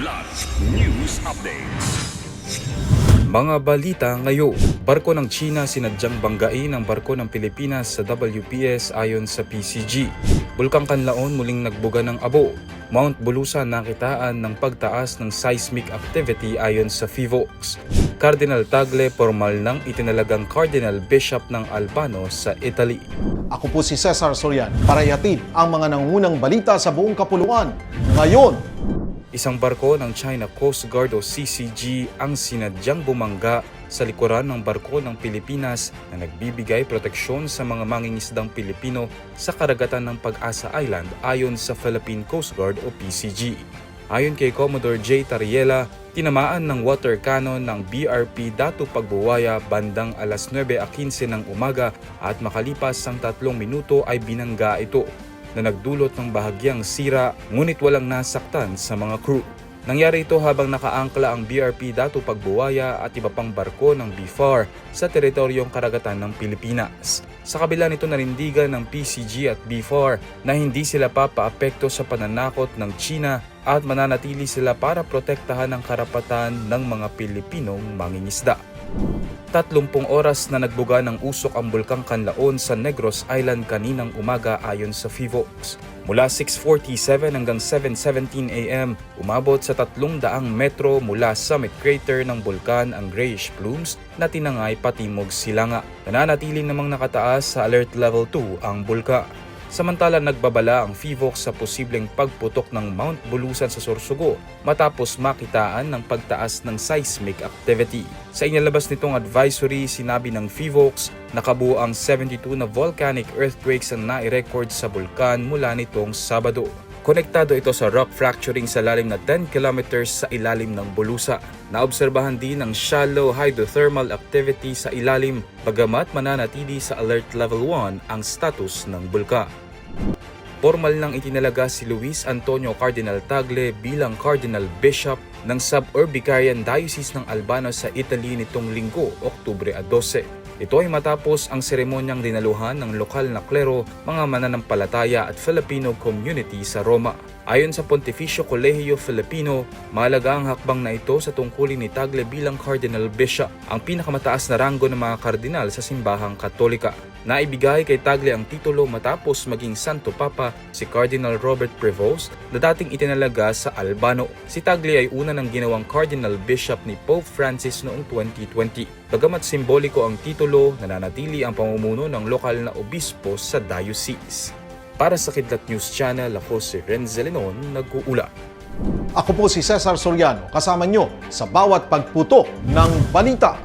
Kidlat News Updates. Mga balita ngayon, barko ng China sinadyang banggain ang barko ng Pilipinas sa WPS ayon sa PCG. Bulkang Kanlaon muling nagbuga ng abo. Mount Bulusan nakitaan ng pagtaas ng seismic activity ayon sa FIVOX. Cardinal Tagle formal nang itinalagang Cardinal Bishop ng Albano sa Italy. Ako po si Cesar Sorian para ihatid ang mga nangungunang balita sa buong kapuluan. Ngayon, Isang barko ng China Coast Guard o CCG ang sinadyang bumangga sa likuran ng barko ng Pilipinas na nagbibigay proteksyon sa mga mangingisdang Pilipino sa karagatan ng Pag-asa Island ayon sa Philippine Coast Guard o PCG. Ayon kay Commodore J. Tariela, tinamaan ng water cannon ng BRP Datu Pagbuwaya bandang alas 9.15 ng umaga at makalipas ang tatlong minuto ay binangga ito na nagdulot ng bahagyang sira ngunit walang nasaktan sa mga crew. Nangyari ito habang nakaangkla ang BRP Datu Pagbuwaya at iba pang barko ng BFAR sa teritoryong karagatan ng Pilipinas. Sa kabila nito narindigan ng PCG at BFAR na hindi sila papaapekto sa pananakot ng China at mananatili sila para protektahan ang karapatan ng mga Pilipinong mangingisda. 30 oras na nagbuga ng usok ang bulkang Kanlaon sa Negros Island kaninang umaga ayon sa FIVOX. Mula 6.47 hanggang 7.17 a.m., umabot sa 300 metro mula summit crater ng bulkan ang grayish plumes na tinangay patimog silanga. Nananatili namang nakataas sa alert level 2 ang bulka. Samantala nagbabala ang FIVOX sa posibleng pagputok ng Mount Bulusan sa Sorsogo matapos makitaan ng pagtaas ng seismic activity. Sa inilabas nitong advisory, sinabi ng FIVOX nakabuo ang 72 na volcanic earthquakes ang nai-record sa bulkan mula nitong Sabado. Konektado ito sa rock fracturing sa lalim na 10 kilometers sa ilalim ng Bulusa. Naobserbahan din ang shallow hydrothermal activity sa ilalim bagamat mananatili sa alert level 1 ang status ng bulka. Formal nang itinalaga si Luis Antonio Cardinal Tagle bilang Cardinal Bishop ng Suburbicarian Diocese ng Albano sa Italy nitong linggo, Oktubre 12. Ito ay matapos ang seremonyang dinaluhan ng lokal na klero, mga mananampalataya at Filipino community sa Roma. Ayon sa Pontificio Colegio Filipino, mahalaga ang hakbang na ito sa tungkulin ni Tagle bilang Cardinal Bishop, ang pinakamataas na ranggo ng mga kardinal sa simbahang katolika. Naibigay kay Tagle ang titulo matapos maging Santo Papa si Cardinal Robert Prevost na dating itinalaga sa Albano. Si Tagle ay una ng ginawang Cardinal Bishop ni Pope Francis noong 2020. Bagamat simboliko ang titulo, nananatili ang pamumuno ng lokal na obispo sa diocese. Para sa Kidlat News Channel, ako si Renzo Lenon, nag-uula. ako po si Cesar Soriano kasama nyo sa bawat pagputo ng balita.